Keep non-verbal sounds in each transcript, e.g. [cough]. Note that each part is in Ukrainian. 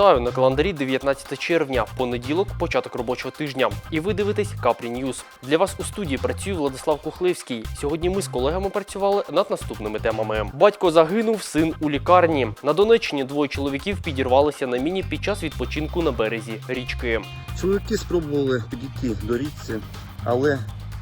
Вітаю на календарі 19 червня, понеділок, початок робочого тижня. І ви дивитесь Капрі Ньюз. Для вас у студії працює Владислав Кухлевський. Сьогодні ми з колегами працювали над наступними темами. Батько загинув, син у лікарні. На Донеччині двоє чоловіків підірвалися на міні під час відпочинку на березі річки. Чоловіки спробували підійти до річці, але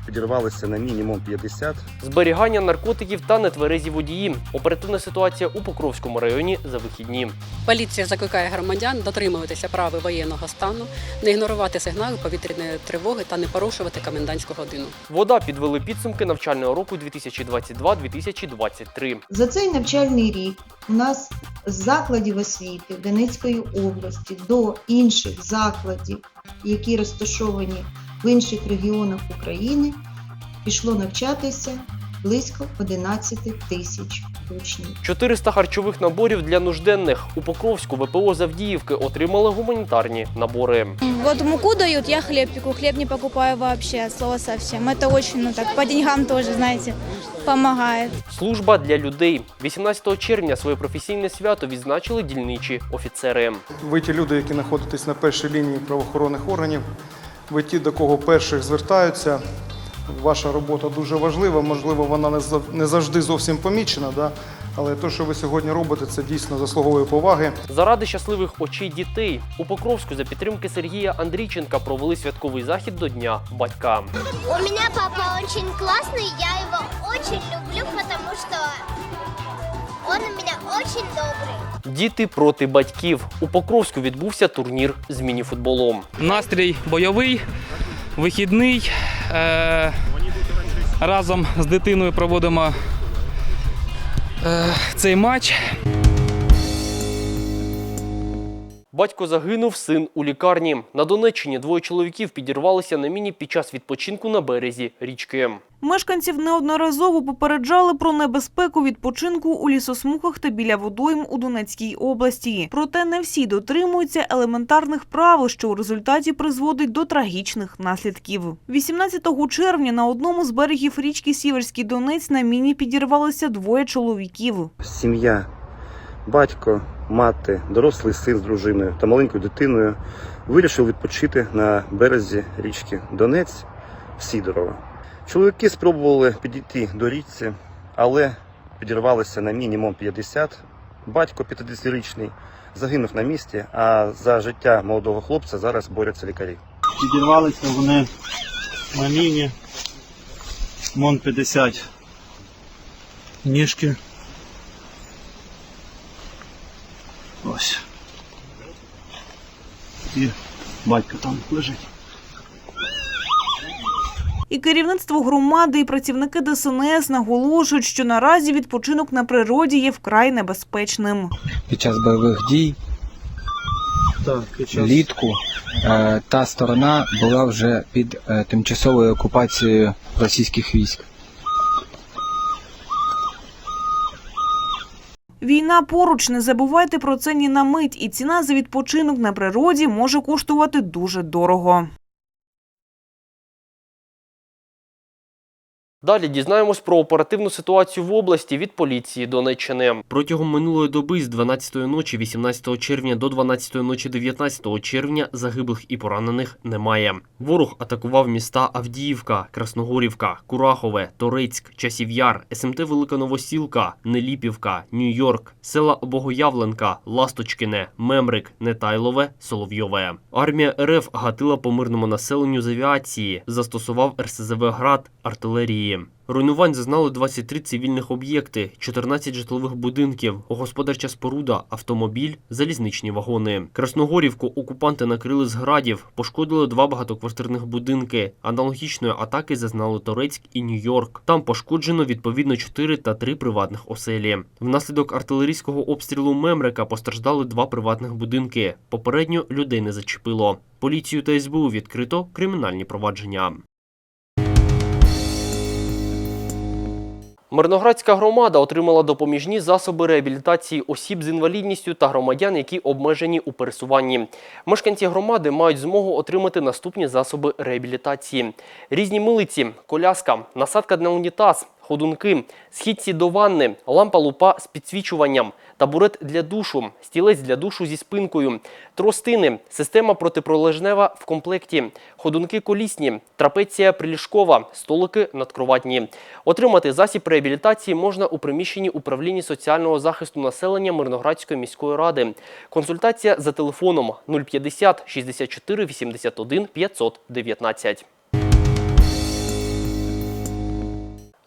підірвалися на мінімум 50. Зберігання наркотиків та нетверезі водії. Оперативна ситуація у Покровському районі за вихідні. Поліція закликає громадян дотримуватися правил воєнного стану, не ігнорувати сигнали повітряної тривоги та не порушувати комендантську годину. Вода підвели підсумки навчального року 2022-2023. За цей навчальний рік у нас з закладів освіти Донецької області до інших закладів, які розташовані в інших регіонах України, пішло навчатися близько 11 тисяч учнів. 400 харчових наборів для нужденних у Покровську ВПО Завдіївки отримали гуманітарні набори. Вот муку дают, я хлеб пеку. Хлеб не покупаю вообще, от слова совсем. Это очень, ну так, по деньгам тоже, знаете, помогает. Служба для людей 18 червня своє професійне свято відзначили дільничі офіцери. Ви ті люди, які знаходитесь на першій лінії правоохоронних органів. Ви ті, до кого перших звертаються. Ваша робота дуже важлива. Можливо, вона не не завжди зовсім помічена, да? але те, що ви сьогодні робите, це дійсно заслуговує поваги. Заради щасливих очей дітей у Покровську за підтримки Сергія Андрійченка провели святковий захід до Дня батька. У меня папа очень классный, я его очень люблю, потому что он у меня очень добрый. Діти проти батьків. У Покровську відбувся турнір з мініфутболом. Настрій бойовий, вихідний. Е, разом з дитиною проводимо е, цей матч. Батько загинув, син у лікарні. На Донеччині двоє чоловіків підірвалися на міні під час відпочинку на березі річки. Мешканців неодноразово попереджали про небезпеку відпочинку у лісосмухах та біля водойм у Донецькій області. Проте не всі дотримуються елементарних правил, що у результаті призводить до трагічних наслідків. 18 червня на одному з берегів річки Сіверський Донець на міні підірвалися двоє чоловіків. Сім'я, батько, мати, дорослий син з дружиною та маленькою дитиною вирішив відпочити на березі річки Донець в Сідорово. Чоловіки спробували підійти до річці, але підірвалися на мінімум 50. Батько 50-річний загинув на місці, а за життя молодого хлопця зараз борються лікарі. Підірвалися вони на міні. Мон 50 ніжки. Ось. І батько там лежить. І керівництво громади і працівники ДСНС наголошують, що наразі відпочинок на природі є вкрай небезпечним. під час бойових дій Так, під час влітку е, та сторона була вже під е, тимчасовою окупацією російських військ. Війна поруч, не забувайте про це ні на мить, і ціна за відпочинок на природі може коштувати дуже дорого. Далі дізнаємось про оперативну ситуацію в області від поліції Донеччини. Протягом минулої доби з 12-ї ночі 18 червня до 12-ї ночі 19 червня загиблих і поранених немає. Ворог атакував міста Авдіївка, Красногорівка, Курахове, Торецьк, Часів'яр, СМТ Велика Новосілка, Неліпівка, Нью-Йорк, села Богоявленка, Ласточкине, Мемрик, Нетайлове, Соловйове. Армія РФ гатила по мирному населенню з авіації, застосував РСЗВ град, артилерії. Руйнувань зазнали 23 цивільних об'єкти, 14 житлових будинків, господарча споруда, автомобіль, залізничні вагони. Красногорівку окупанти накрили з градів, пошкодили два багатоквартирних будинки. Аналогічної атаки зазнали Торецьк і Нью-Йорк. Там пошкоджено відповідно 4 та 3 приватних оселі. Внаслідок артилерійського обстрілу Мемрика постраждали два приватних будинки. Попередньо людей не зачепило. Поліцію та СБУ відкрито кримінальні провадження. Мирноградська громада отримала допоміжні засоби реабілітації осіб з інвалідністю та громадян, які обмежені у пересуванні. Мешканці громади мають змогу отримати наступні засоби реабілітації: різні милиці, коляска, насадка на унітаз, ходунки, східці до ванни, лампа-лупа з підсвічуванням, табурет для душу, стілець для душу зі спинкою, тростини, система протипролежнева в комплекті, ходунки колісні, трапеція приліжкова, столики надкроватні. Отримати засіб реабілітації можна у приміщенні управління соціального захисту населення Мирноградської міської ради. Консультація за телефоном 050 64 81 519.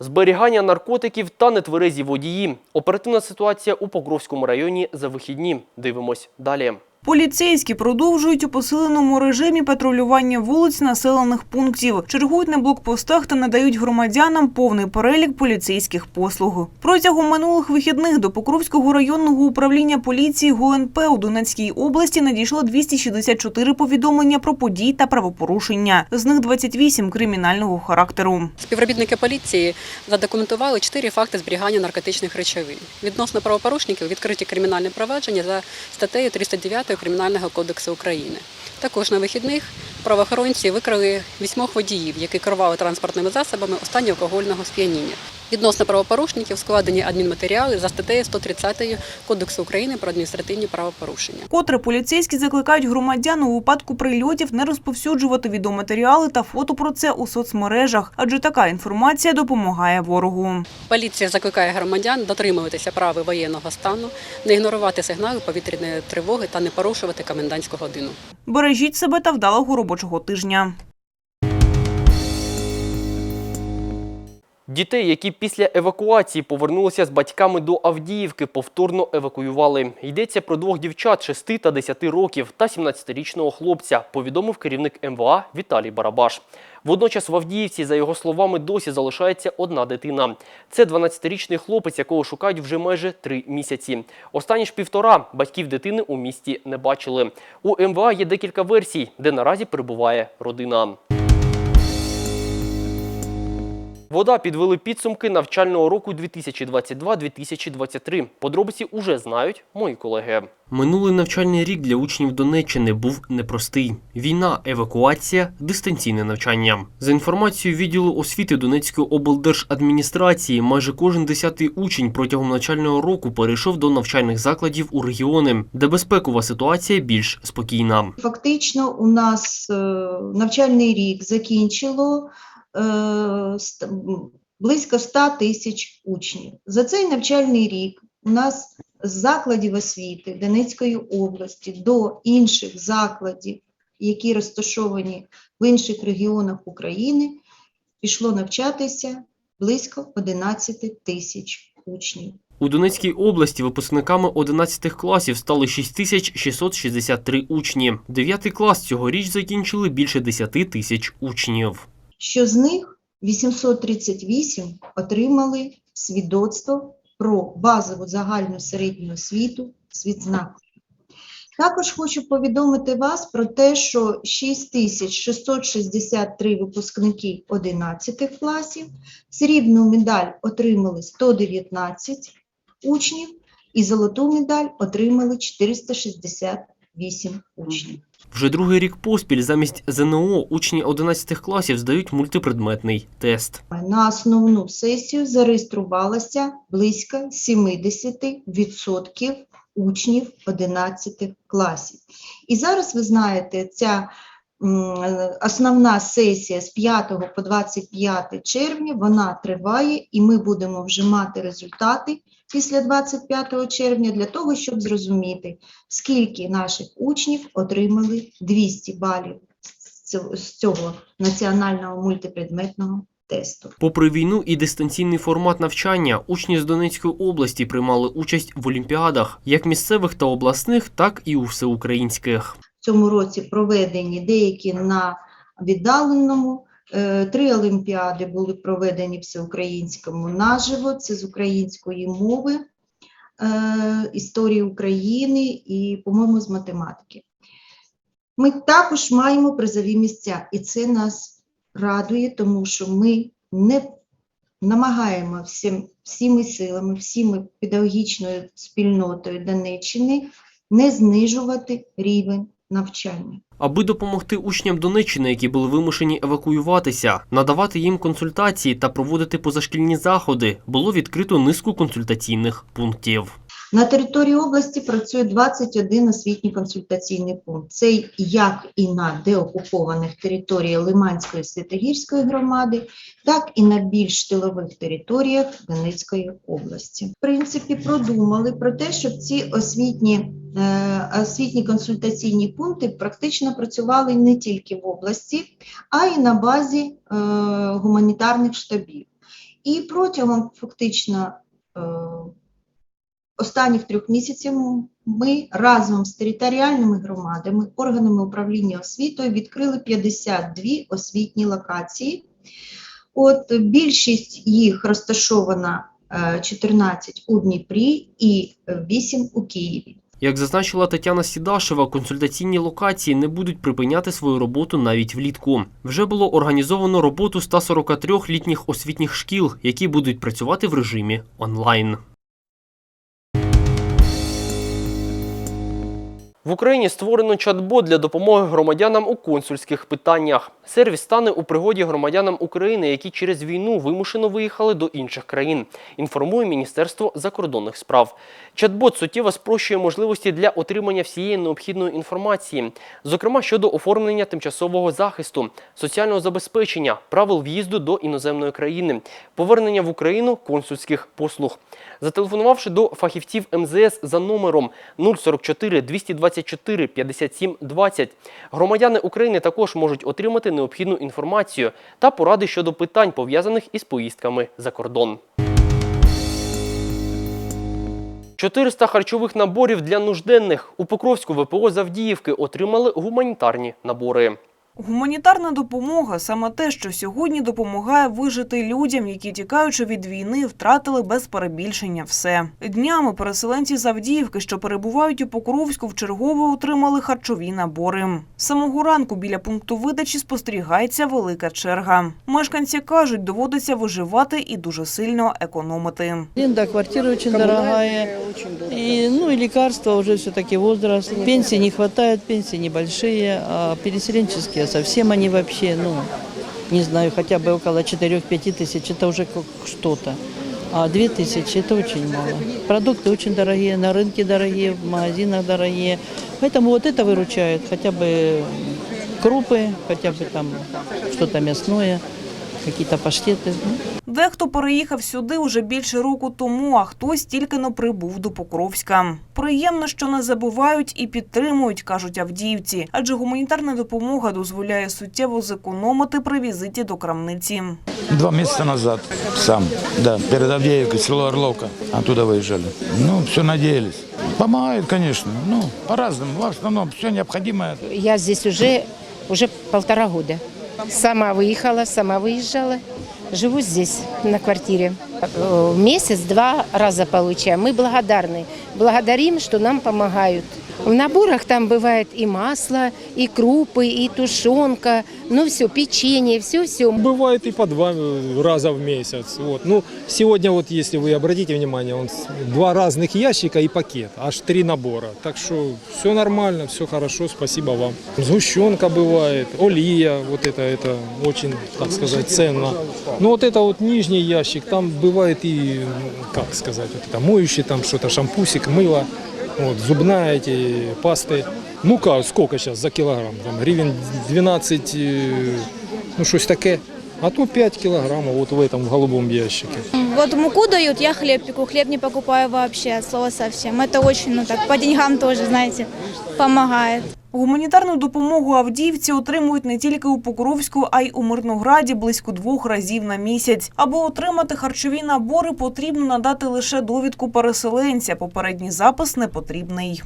Зберігання наркотиків та нетверезі водії. Оперативна ситуація у Покровському районі за вихідні. Дивимось далі. Поліцейські продовжують у посиленому режимі патрулювання вулиць населених пунктів, чергують на блокпостах та надають громадянам повний перелік поліцейських послуг. Протягом минулих вихідних до Покровського районного управління поліції ГУНП у Донецькій області надійшло 264 повідомлення про подій та правопорушення. З них 28 кримінального характеру. Співробітники поліції задокументували чотири факти зберігання наркотичних речовин. Відносно правопорушників відкриті кримінальне провадження за статтею 309 Кримінального кодексу України. Також на вихідних правоохоронці викрили вісьмох водіїв, які керували транспортними засобами стані алкогольного сп'яніння. Відносно правопорушників складені адмінматеріали за статтею 130 Кодексу України про адміністративні правопорушення. Котре поліцейські закликають громадян у випадку прильотів не розповсюджувати відеоматеріали та фото про це у соцмережах, адже така інформація допомагає ворогу. Поліція закликає громадян дотримуватися правил воєнного стану, не ігнорувати сигнали повітряної тривоги та не порушувати комендантську годину. Бережіть себе та вдалого робочого тижня. Дітей, які після евакуації повернулися з батьками до Авдіївки, повторно евакуювали. Йдеться про двох дівчат 6 та 10 років та 17-річного хлопця, повідомив керівник МВА Віталій Барабаш. Водночас в Авдіївці, за його словами, досі залишається одна дитина. Це 12-річний хлопець, якого шукають вже майже три місяці. Останні ж півтора батьків дитини у місті не бачили. У МВА є декілька версій, де наразі перебуває родина. Вода підвели підсумки навчального року 2022-2023. Подробиці уже знають мої колеги. Минулий навчальний рік для учнів Донеччини був непростий: війна, евакуація, дистанційне навчання. За інформацією відділу освіти Донецької облдержадміністрації, майже кожен десятий учень протягом навчального року перейшов до навчальних закладів у регіони, де безпекова ситуація більш спокійна. Фактично, у нас е, навчальний рік закінчило близько 100 тисяч учнів. За цей навчальний рік у нас з закладів освіти Донецької області до інших закладів, які розташовані в інших регіонах України, пішло навчатися близько 11 тисяч учнів. У Донецькій області випускниками 11 класів стали 6663 учні. 9 клас цьогоріч закінчили більше 10 тисяч учнів. Що з них 838 отримали свідоцтво про базову загальну середню освіту з відзнакою. Також хочу повідомити вас про те, що 6663 випускники 11 класів, срібну медаль отримали 119 учнів і золоту медаль отримали 468 учнів. Вже другий рік поспіль замість ЗНО учні 11 класів здають мультипредметний тест. На основну сесію зареєструвалося близько 70% учнів 11 класів. І зараз ви знаєте, ця основна сесія з 5 по 25 червня, вона триває, і ми будемо вже мати результати після 25 червня для того, щоб зрозуміти, скільки наших учнів отримали 200 балів з цього- національного мультипредметного тесту. Попри війну і дистанційний формат навчання, учні з Донецької області приймали участь в олімпіадах, як місцевих та обласних, так і у всеукраїнських. Цьому році проведені деякі на віддаленому. Е, Три олімпіади були проведені всеукраїнському наживо. Це з української мови, е, історії України і, по-моєму, з математики. Ми також маємо призові місця, і це нас радує, тому що ми не намагаємо всім, всіми силами, всіми педагогічною спільнотою Донеччини не знижувати рівень навчання. Аби допомогти учням Донеччини, які були вимушені евакуюватися, надавати їм консультації та проводити позашкільні заходи, було відкрито низку консультаційних пунктів. На території області працює 21 освітній консультаційний пункт. Це як і на деокупованих територіях Лиманської Святогірської громади, так і на більш тилових територіях Донецької області. В принципі, продумали про те, щоб ці освітні, е, освітні консультаційні пункти практично працювали не тільки в області, а й на базі е, гуманітарних штабів. І протягом фактично е, останніх трьох місяців ми разом з територіальними громадами, органами управління освітою відкрили 52 освітні локації. От більшість їх розташована е, 14 у Дніпрі і 8 у Києві. Як зазначила Тетяна Сідашева, консультаційні локації не будуть припиняти свою роботу навіть влітку. Вже було організовано роботу 143 літніх освітніх шкіл, які будуть працювати в режимі онлайн. В Україні створено чат-бот для допомоги громадянам у консульських питаннях. Сервіс стане у пригоді громадянам України, які через війну вимушено виїхали до інших країн. Інформує Міністерство закордонних справ. Чат-бот суттєво спрощує можливості для отримання всієї необхідної інформації, зокрема щодо оформлення тимчасового захисту, соціального забезпечення, правил в'їзду до іноземної країни, повернення в Україну консульських послуг. Зателефонувавши до фахівців МЗС за номером 044 224 57 20, громадяни України також можуть отримати необхідну інформацію та поради щодо питань, пов'язаних із поїздками за кордон. 400 харчових наборів для нужденних у Покровську ВПО Завдіївки отримали гуманітарні набори. Гуманітарна допомога саме те, що сьогодні допомагає вижити людям, які тікаючи від війни, втратили без перебільшення все. Днями переселенці з Авдіївки, що перебувають у Покровську, вчергове отримали харчові набори. Самого ранку біля пункту видачі спостерігається велика черга. Мешканці кажуть, доводиться виживати і дуже сильно економити. Аренда квартиры очень дорогая. И, ну и лекарства уже все-таки возраст. Пенсии не хватает, пенсии небольшие, а переселенческие совсем они вообще, ну, не знаю, хотя бы около 4-5 тысяч, это уже как что-то. А 2 тысячи это очень мало. Продукты очень дорогие, на рынке дорогие, в магазинах дорогие. Поэтому вот это выручает. Хотя бы крупы, хотя бы там что-то мясное, какие-то паштеты. Дехто переїхав сюди уже більше року тому, а хтось тільки но прибув до Покровська. Приємно, що не забувають і підтримують, кажуть авдіївці, адже гуманітарна допомога дозволяє суттєво зекономити при візиті до крамниці. Два месяца назад сам, да, перед Авдеевкой, село Орловка, оттуда выезжали. Ну, все надеялись. Помогают, конечно, ну, по-разному, в основном все необходимое. Я здесь уже, уже полтора года. Сама выехала, сама выезжала. Живу здесь, на квартире. Э, В месяц два раза получаем. Мы благодарны. Благодарим, что нам помогают. В наборах там бывает и масло, и крупы, и тушенка, ну все, печенье, все-все. Бывает и по два раза в месяц. Вот. Ну, сегодня вот, если вы обратите внимание, он два разных ящика и пакет, аж три набора. Так что все нормально, все хорошо, спасибо вам. Сгущенка бывает, олия, вот это, это очень, так сказать, ценно. Но вот это вот нижний ящик, там бывает и, ну, как сказать, вот это моющий, там что-то, шампусик, мыло, вот, зубная эти пасты. Мука сколько сейчас за килограмм? Там, гривен 12, э, ну щось таке. А то 5 килограммов вот в этом в голубом ящике. Вот муку дают, я хлеб пеку, хлеб не покупаю вообще, от слова совсем. Это очень, ну так, по деньгам тоже, знаете, помогает. Гуманітарну допомогу авдіївці отримують не тільки у Покровську, а й у Мирнограді близько двох разів на місяць. Аби отримати харчові набори, потрібно надати лише довідку переселенця. Попередній запис не потрібний.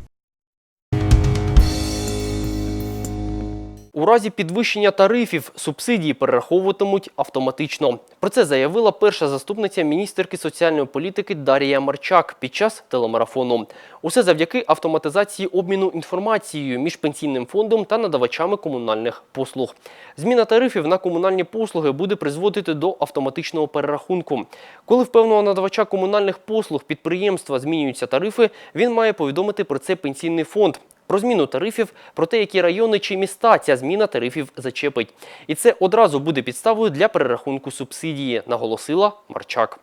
У разі підвищення тарифів субсидії перераховуватимуть автоматично. Про це заявила перша заступниця міністерки соціальної політики Дарія Марчак під час телемарафону. Усе завдяки автоматизації обміну інформацією між пенсійним фондом та надавачами комунальних послуг. Зміна тарифів на комунальні послуги буде призводити до автоматичного перерахунку. Коли в певного надавача комунальних послуг підприємства змінюються тарифи, він має повідомити про це пенсійний фонд. Про зміну тарифів, про те, які райони чи міста ця зміна тарифів зачепить. І це одразу буде підставою для перерахунку субсидії, наголосила Марчак.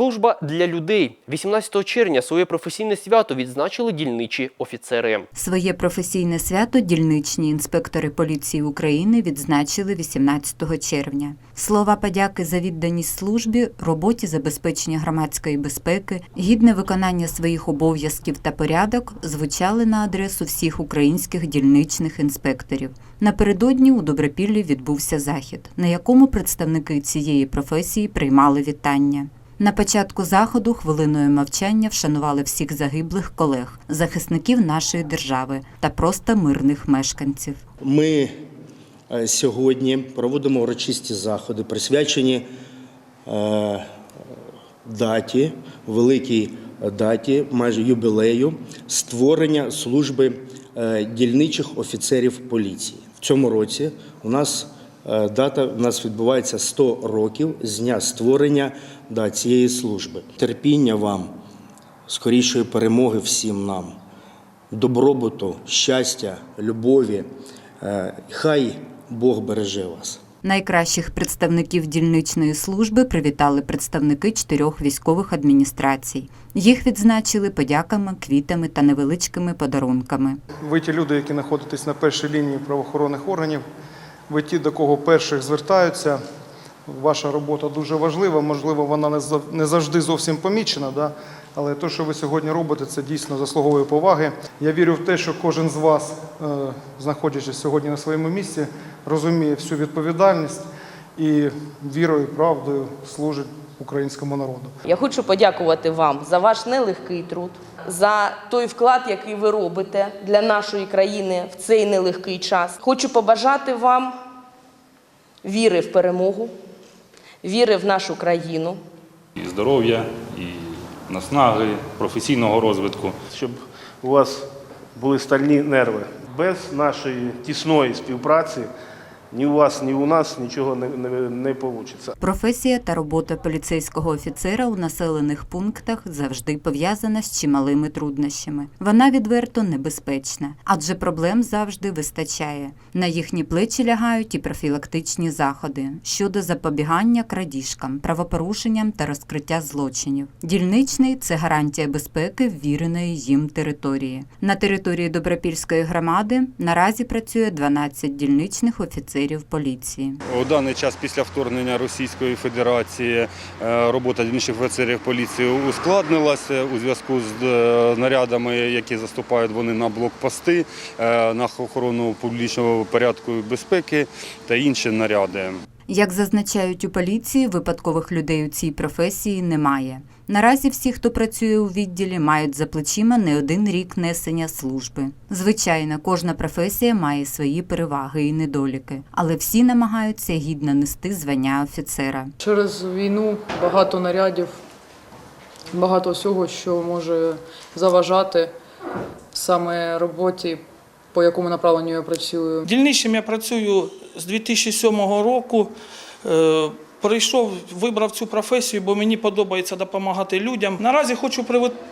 Служба для людей 18 червня своє професійне свято відзначили дільничі офіцери. Своє професійне свято дільничні інспектори поліції України відзначили 18 червня. Слова подяки за відданість службі, роботі забезпечення громадської безпеки, гідне виконання своїх обов'язків та порядок звучали на адресу всіх українських дільничних інспекторів. Напередодні у Добропіллі відбувся захід, на якому представники цієї професії приймали вітання. На початку заходу хвилиною мовчання вшанували всіх загиблих колег, захисників нашої держави та просто мирних мешканців. Ми е, сьогодні проводимо урочисті заходи, присвячені е, даті, великій даті, майже юбілею створення служби е, дільничих офіцерів поліції. В цьому році у нас дата у нас відбувається 100 років з дня створення да, цієї служби. Терпіння вам, скорішої перемоги всім нам добробуту, щастя, любові. Е, Хай Бог береже вас. Найкращих представників дільничної служби привітали представники чотирьох військових адміністрацій. Їх відзначили подяками, квітами та невеличкими подарунками. Ви ті люди, які знаходитесь на першій лінії правоохоронних органів, ви ті, до кого перших звертаються. Ваша робота дуже важлива, можливо, вона не завжди зовсім помічена, да? але те, що ви сьогодні робите, це дійсно заслуговує поваги. Я вірю в те, що кожен з вас, е, знаходячись сьогодні на своєму місці, розуміє всю відповідальність і вірою, правдою служить українському народу. Я хочу подякувати вам за ваш нелегкий труд, за той вклад, який ви робите для нашої країни в цей нелегкий час. Хочу побажати вам віри в перемогу, віри в нашу країну. і здоров'я, і наснаги, професійного розвитку. щоб у вас були стальні нерви. Без нашої тісної співпраці ні у вас, ні у нас нічого не, не, не вийде. Професія та робота поліцейського офіцера у населених пунктах завжди пов'язана з чималими труднощами. Вона відверто небезпечна, адже проблем завжди вистачає. На їхні плечі лягають і профілактичні заходи щодо запобігання крадіжкам, правопорушенням та розкриття злочинів. Дільничний це гарантія безпеки ввіреної їм території. На території Добропільської громади наразі працює 12 дільничних офіцерів поліції. У даний час після вторгнення Російської Федерації е, робота дільничних офіцерів поліції ускладнилася у зв'язку з е, нарядами, які заступають вони на блокпости, е, на охорону публічного порядку і безпеки та інші наряди. Як зазначають у поліції, випадкових людей у цій професії немає. Наразі всі, хто працює у відділі, мають за плечима не один рік несення служби. Звичайно, кожна професія має свої переваги і недоліки, але всі намагаються гідно нести звання офіцера. Через війну багато нарядів, багато всього, що може заважати саме роботі, по якому направленню я працюю. Дільничним я працюю з 2007 року. Е, Прийшов, вибрав цю професію, бо мені подобається допомагати людям. Наразі хочу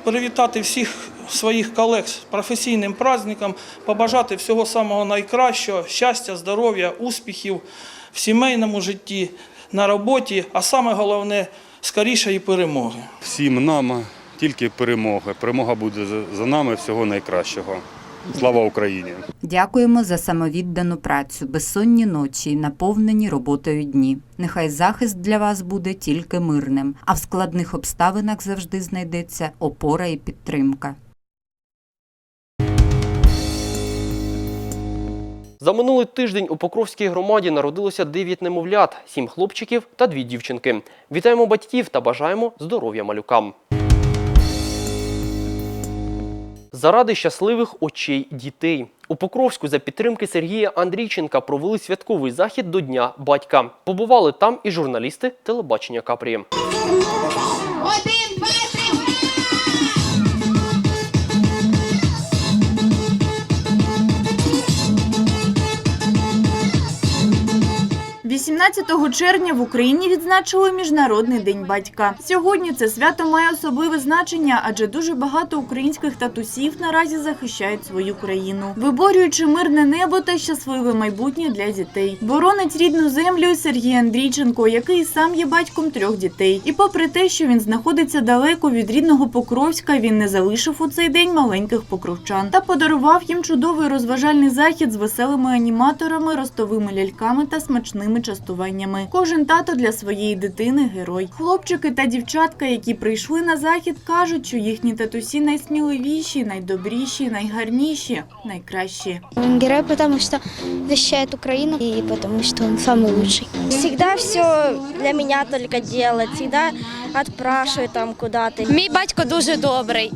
привітати всіх своїх колег з професійним праздником, побажати всього самого найкращого, щастя, здоров'я, успіхів в сімейному житті, на роботі, а саме головне скорішої перемоги. Всім нам тільки перемога. Перемога буде за- за нами всього найкращого. Слава Україні! Дякуємо за самовіддану працю, безсонні ночі, наповнені роботою дні. Нехай захист для вас буде тільки мирним, а в складних обставинах завжди знайдеться опора і підтримка. За минулий тиждень у Покровській громаді народилося 9 немовлят, 7 хлопчиків та 2 дівчинки. Вітаємо батьків та бажаємо здоров'я малюкам. Заради щасливих очей дітей у Покровську за підтримки Сергія Андрійченка провели святковий захід до Дня батька. Побували там і журналісти телебачення Капрі. 18 червня в Україні відзначили Міжнародний день батька. Сьогодні це свято має особливе значення, адже дуже багато українських татусів наразі захищають свою країну, виборюючи мирне небо та щасливе майбутнє для дітей. Боронить рідну землю Сергій Андрійченко, який сам є батьком трьох дітей. І попри те, що він знаходиться далеко від рідного Покровська, він не залишив у цей день маленьких покровчан та подарував їм чудовий розважальний захід з веселими аніматорами, ростовими ляльками та смачними частуваннями. Кожен тато для своєї дитини герой. Хлопчики та дівчатка, які прийшли на захід, кажуть, що їхні татусі найсміливіші, найдобріші, найгарніші, найкращі. Он герой, потому что защищает Украину и потому что он самый лучший. Всегда все для меня только делает, всегда отпрашивает там куда-то. Мій батько дуже добрий.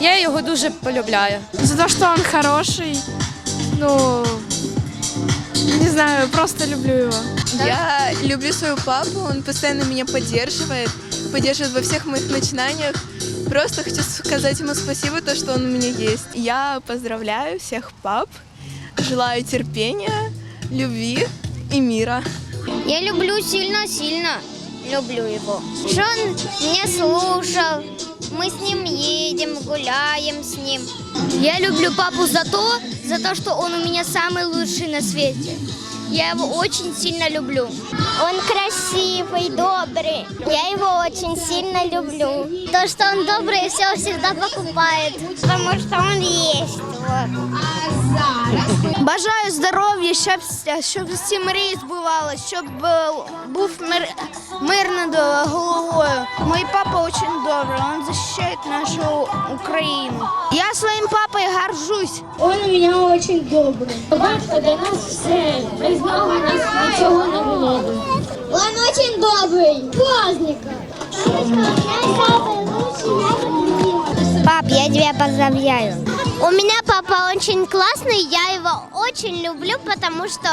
Я його дуже полюбляю. За то, что он хороший, ну, не знаю, просто люблю его. Я люблю своего папу, он постоянно меня поддерживает, поддерживает во всех моих начинаниях. Просто хочу сказать ему спасибо, то, что он у меня есть. Я поздравляю всех пап, желаю терпения, любви и мира. Я люблю сильно-сильно, люблю его. Что он меня слушал, мы с ним едем, гуляем с ним. Я люблю папу за то, за то, что он у меня самый лучший на свете. Я его очень сильно люблю. Он красивый, добрый. Я его очень сильно люблю. То, что он добрый, все всегда покупает. Потому что он есть. Бажаю здоров'я, щоб, щоб всі мрії збувалися, щоб е, був мир, мир над е, головою. Мой папа дуже добрий, він захищає нашу Україну. Я своїм папою горжусь. Он у меня очень добрый. Батько для нас все. Без нього нас нічого не було. Он очень добрый. Праздника Пап, я тебя поздравляю. У меня папа очень классный, я его очень люблю, потому что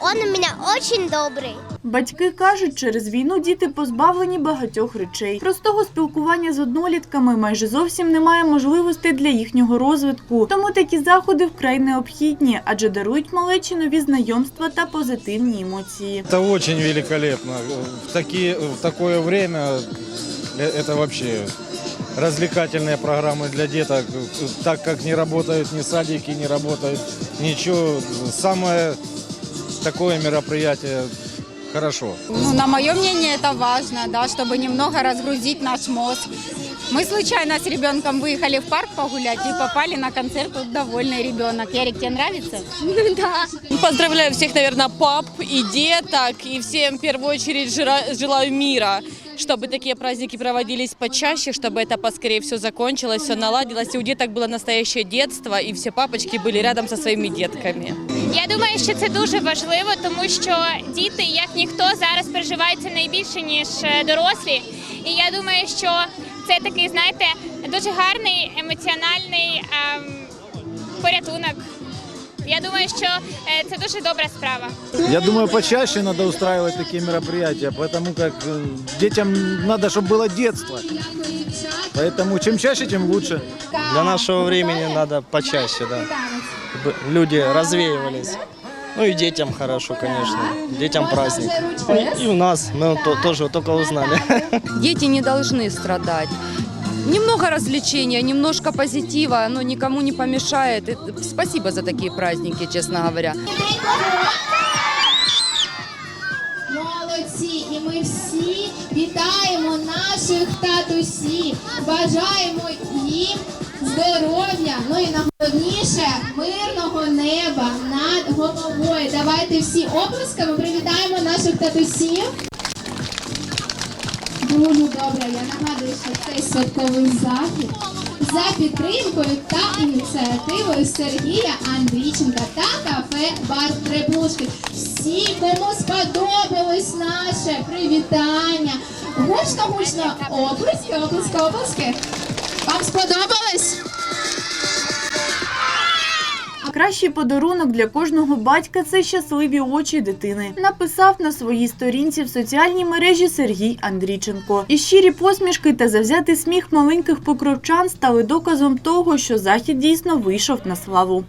он у меня очень добрый. Батьки кажуть, через війну діти позбавлені багатьох речей. Простого спілкування з однолітками майже зовсім немає можливостей для їхнього розвитку. Тому такі заходи вкрай необхідні, адже дарують малечі нові знайомства та позитивні емоції. Это очень великолепно. В, такие, в такое время э, это вообще развлекательные программы для деток, так как не работают ни садики, не работают ничего. Самое такое мероприятие хорошо. Ну, на мое мнение, это важно, да, чтобы немного разгрузить наш мозг. Мы случайно с ребенком выехали в парк погулять и попали на концерт. Тут довольный ребенок. Ярик, тебе нравится? [laughs] Да. Поздравляю всех, наверное, пап и деток, и всем в первую очередь жира- желаю мира, чтобы такие праздники проводились почаще, чтобы это поскорее все закончилось, все наладилось, и у деток было настоящее детство, и все папочки были рядом со своими детками. Я думаю, що це дуже важливо, тому що діти, як ніхто, зараз переживають це найбільше ніж е, дорослі. І я думаю, що це такий, знаєте, дуже гарний емоціональний ем, порятунок. Я думаю, що це дуже добра справа. Я думаю, почаще надо устраивать такие мероприятия, потому как э, детям надо, чтобы было детство. Поэтому чем чаще, тем лучше. Для нашего времени надо почаще, да. Люди развеивались. Ну и детям хорошо, конечно. Детям праздник. И у нас, мы то- тоже только узнали. [laughs] Дети не должны страдать. Немного развлечения, немножко позитива, оно никому не помешает. И Спасибо за такие праздники, честно говоря. Молодці, і ми всі вітаємо наших татусів, бажаємо їм здоров'я, ну і найголовніше мирного неба над головою. Давайте всі оплесками привітаємо наших татусів. Дуже добре. Я нагадую, що цей святковий захід за підтримкою та ініціативою Сергія Андрійченка та кафе Бар Требушки. Всі, кому сподобалось наше привітання. Гучно, гучно, оплески, оплески, оплески. Сподобалось? Кращий подарунок для кожного батька це щасливі очі дитини. Написав на своїй сторінці в соціальній мережі Сергій Андрійченко. І щирі посмішки та завзятий сміх маленьких покровчан стали доказом того, що захід дійсно вийшов на славу.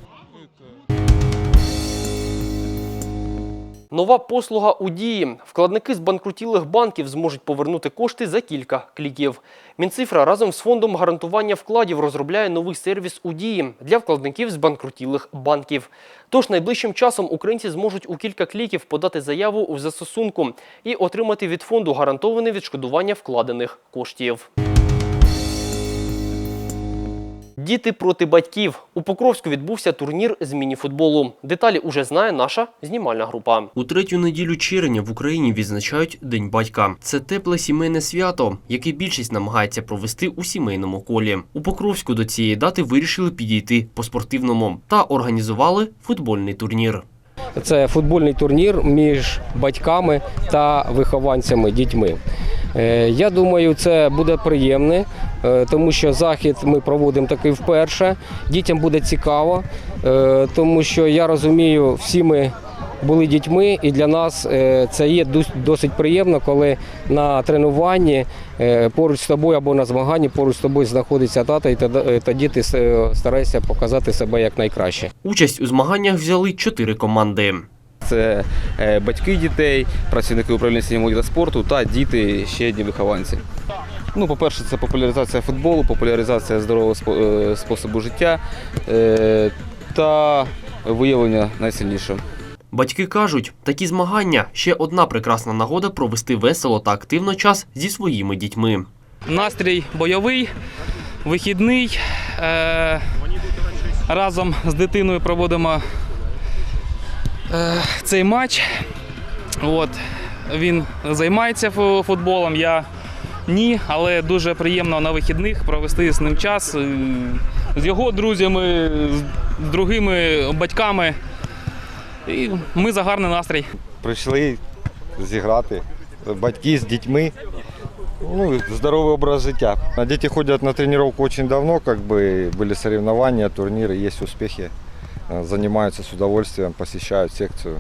Нова послуга у дії. Вкладники з банкрутілих банків зможуть повернути кошти за кілька кліків. Мінцифра разом з фондом гарантування вкладів розробляє новий сервіс у дії для вкладників з банкрутілих банків. Тож найближчим часом українці зможуть у кілька кліків подати заяву у застосунку і отримати від фонду гарантоване відшкодування вкладених коштів. Діти проти батьків. У Покровську відбувся турнір з мініфутболу. Деталі уже знає наша знімальна група. У третю неділю червня в Україні відзначають День батька. Це тепле сімейне свято, яке більшість намагається провести у сімейному колі. У Покровську до цієї дати вирішили підійти по-спортивному та організували футбольний турнір. Це футбольний турнір між батьками та вихованцями, дітьми. Е, Я думаю, це буде приємне, е, тому що захід ми проводимо такий вперше. Дітям буде цікаво, е, тому що я розумію, всі ми були дітьми, і для нас це є досить приємно, коли на тренуванні поруч з тобою або на змаганні поруч з тобою знаходиться тата, і тоді- ти стараєшся показати себе як найкраще. Участь у змаганнях взяли чотири команди. Це е, батьки дітей, працівники управління сім'ї молоді та спорту та діти ще одні вихованці. Ну, по-перше, це популяризація футболу, популяризація здорового спо- е, способу життя е, та виявлення найсильнішого. Батьки кажуть, такі змагання ще одна прекрасна нагода провести весело та активно час зі своїми дітьми. Настрій бойовий, вихідний. Разом з дитиною проводимо цей матч. От, він займається фу- футболом, я ні, але дуже приємно на вихідних провести з ним час е, з його друзями, з другими батьками. І ми за гарний настрій. Прийшли зіграти, батьки з дітьми. Ну, здоровий образ життя. А Дети ходят на тренировку очень давно, как бы были соревнования, турниры, есть успехи. Э, Занимаются с удовольствием, посещают секцию.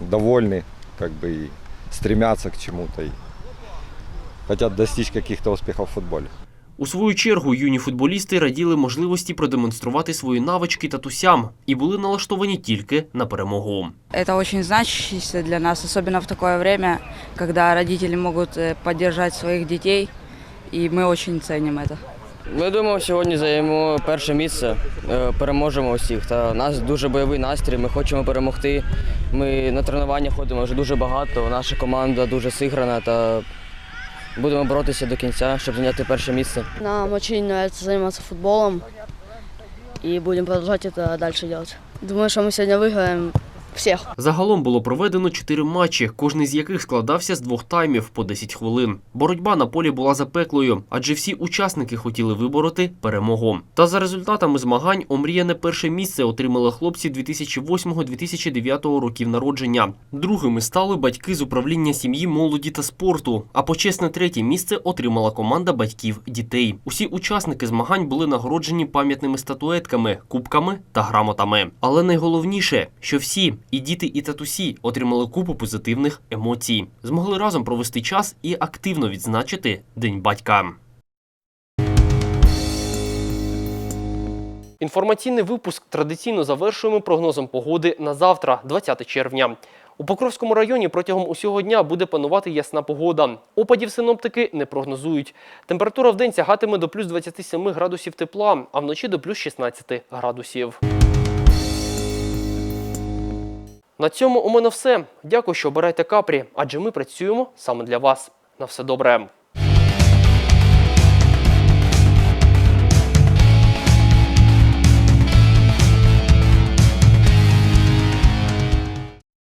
Довольны, как бы и стремятся к чему-то. И хотят достичь каких-то успехов в футболе. У свою чергу юні футболісти раділи можливості продемонструвати свої навички татусям і були налаштовані тільки на перемогу. Это очень значительно для нас, особенно в такое время, когда родители могут э, поддержать своих детей, и мы очень ценим это. Ми думаємо, сьогодні займемо перше місце, е, переможемо усіх. Та у нас дуже бойовий настрій. Ми хочемо перемогти. Ми на тренування ходимо вже дуже багато. Наша команда дуже зіграна та будемо боротися до кінця, щоб зайняти перше місце. Нам очень нравится заниматься футболом и будем продолжать это дальше делать. Думаю, что мы сегодня выиграем всех. Загалом було проведено чотири матчі, кожний з яких складався з двох таймів по 10 хвилин. Боротьба на полі була запеклою, адже всі учасники хотіли вибороти перемогу. Та за результатами змагань омріяне перше місце отримали хлопці 2008-2009 років народження. Другими стали батьки з управління сім'ї, молоді та спорту. А почесне третє місце отримала команда батьків дітей. Усі учасники змагань були нагороджені пам'ятними статуетками, кубками та грамотами. Але найголовніше, що всі і діти, і татусі отримали купу позитивних емоцій, змогли разом провести час і активно відзначити День батька. Інформаційний випуск традиційно завершуємо прогнозом погоди на завтра, 20 червня. У Покровському районі протягом усього дня буде панувати ясна погода. Опадів синоптики не прогнозують. Температура в день сягатиме до плюс 27 градусів тепла, а вночі до плюс 16 градусів. На цьому у мене все. Дякую, що обираєте капрі, адже ми працюємо саме для вас. На все добре.